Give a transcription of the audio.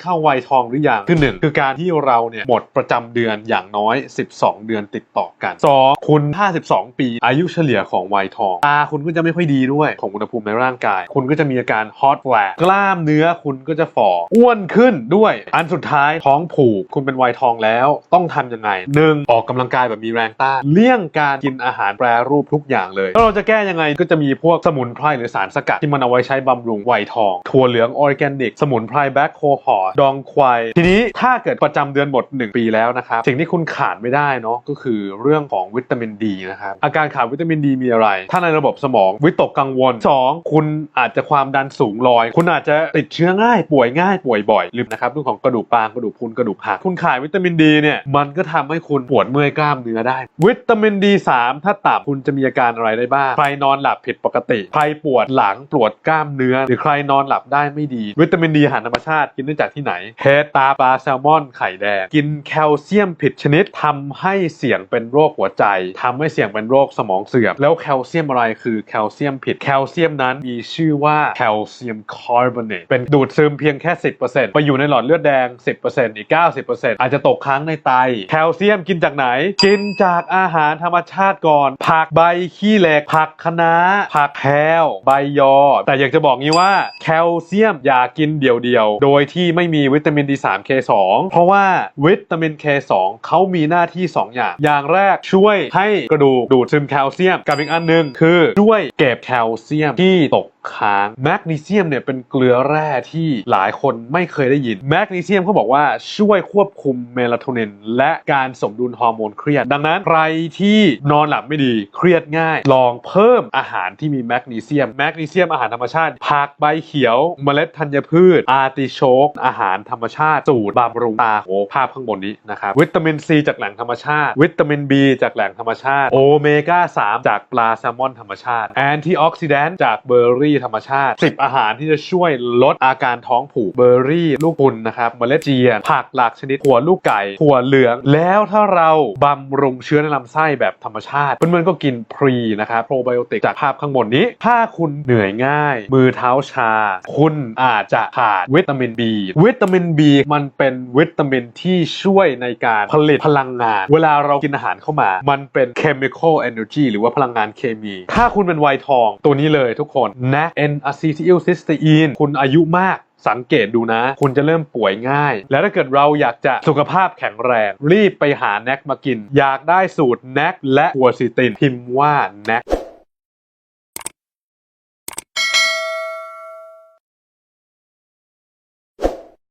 เข้าวัยทองหรือยังคือหนึ่งคือการที่เราเนี่ยหมดประจำเดือนอย่างน้อย 12 เดือนติดต่อกันสองคุณ 52 ปี อายุเฉลี่ยของวัยทองตาคุณก็จะไม่ค่อยดีด้วยของอุณหภูมิในร่างกาย คุณก็จะมีอาการฮอตแฟลกล้ามเนื้อคุณก็จะฝ่ออ้วนขึ้นด้วย อันสุดท้ายท้องผูก คุณเป็นวัยทองแล้วต้องทำยังไงหนึ่งออกกำลังกายแบบมีแรงต้านเลี่ยงการกินอาหารแปรรูปทุกอย่างเลยแล้วเราจะแก้ยังไงก็จะมีพวกสมุนไพรหรือสารสกัดที่มันเอาไว้ใช้บำรุงวัยทองถั่วเหลืองออร์แกนิก สมุนไพรแบ็คโคฮอร์ดองควายทีนี้ถ้าเกิดประจำเดือนหมด 1 ปีแล้วนะครับ สิ่งที่คุณขาดไม่ได้เนาะก็คือเรื่องของวิตามินดีนะครับ อาการขาดวิตามินดีมีอะไร ถ้าในระบบสมองวิตกกังวล 2 คุณอาจจะความดันสูงลอย คุณอาจจะติดเชื้อง่ายป่วยง่ายป่วยบ่อยหรือนะครับเรื่องของกระดูกปางกระดูกพุนกระดูกหักคุณขาดวิตามินดีเนี่ยมันก็ทำให้คุณปวดเมื่อยกล้ามเนื้อได้ วิตามินดี 3 ถ้าต่ำคุณจะมีอาการอะไรได้บ้างใครนอนหลับผิดปกติใครปวดหลังปวดกล้ามเนื้อ หรือใครนอนหลับได้ไม่ดี วิตามินดีอาหารธรรมชาติกินได้จากที่ไหนเห็ดตาปลาแซลมอนไข่แดง กินแคลเซียมผิดชนิดทำให้เสี่ยงเป็นโรคหัวใจทำให้เสี่ยงเป็นโรคสมองเสื่อม แล้วแคลเซียมอะไรคือแคลเซียมผิดแคลเซียมนั้นมีชื่อว่าแคลเซียมคาร์บอเนตเป็นดูดซึมเพียงแค่ 10%ไปอยู่ในหลอดเลือดแดง 10%อีก 90%อาจจะตกค้างในไต แคลเซียมกินจากไหน กินจากอาหารธรรมชาติก่อน ผักใบขี้เหล็ก ผักคะน้า ผักแพรวใบยอ แต่อยากจะบอกงี้ว่าแคลเซียมอย่ากินเดี่ยวๆ โดยที่ไม่มีวิตามิน D3 K2 เพราะว่าวิตามิน K2 เขามีหน้าที่ 2 อย่าง อย่างแรกช่วยให้กระดูกดูดซึมแคลเซียม กับอีกอันหนึงคือช่วยเก็บแคลเซียมที่ตก ค้างแมกนีเซียมเนี่ยเป็นเกลือแร่ที่หลายคนไม่เคยได้ยินแมกนีเซียมเขาบอกว่าช่วยควบคุมเมลาโทนิน และการสมดุลฮอร์โมนเครียด ดังนั้นใครที่นอนหลับไม่ดีเครียดง่าย ลองเพิ่มอาหารที่มีแมกนีเซียมแมกนีเซียมอาหารธรรมชาติผักใบเขียวเมล็ดธัญพืช อาร์ติโชก อาหารธรรมชาติ สูตรบำรุงตาโอ้ภาพข้างบนนี้นะครับวิตามินซีจากแหล่งธรรมชาติ วิตามิน B จากแหล่งธรรมชาติโอเมก้า3จากปลาแซลมอนธรรมชาติแอนตี้ออกซิแดนต์จากเบอร์รี่ธรรมชาติ 10 อาหารที่จะช่วยลดอาการท้องผูกเบอร์รี่ ลูกปุนนะครับเมล็ดเจียน ผักหลากชนิดหัวลูกไก่หัวเหลือง แล้วถ้าเราบำรุงเชื้อในลำไส้แบบธรรมชาติเพื่อนๆก็กินพรีนะครับโปรไบโอติกจากภาพข้างบนนี้ ถ้าคุณเหนื่อยง่าย มือเท้าชา คุณอาจจะขาดวิตามิน B วิตามิน B มันเป็นวิตามินที่ช่วยในการผลิตพลังงาน เวลาเรากินอาหารเข้ามา มันเป็น chemical energy หรือว่าพลังงานเคมี ถ้าคุณเป็นวัยทองตัวนี้เลยทุกคน NAC N acetylcysteine คุณอายุมากสังเกตดูนะ คุณจะเริ่มป่วยง่าย และถ้าเกิดเราอยากจะสุขภาพแข็งแรง รีบไปหาแน็กมากิน อยากได้สูตรแน็กและหัวซิตินพิมพ์ว่าแนก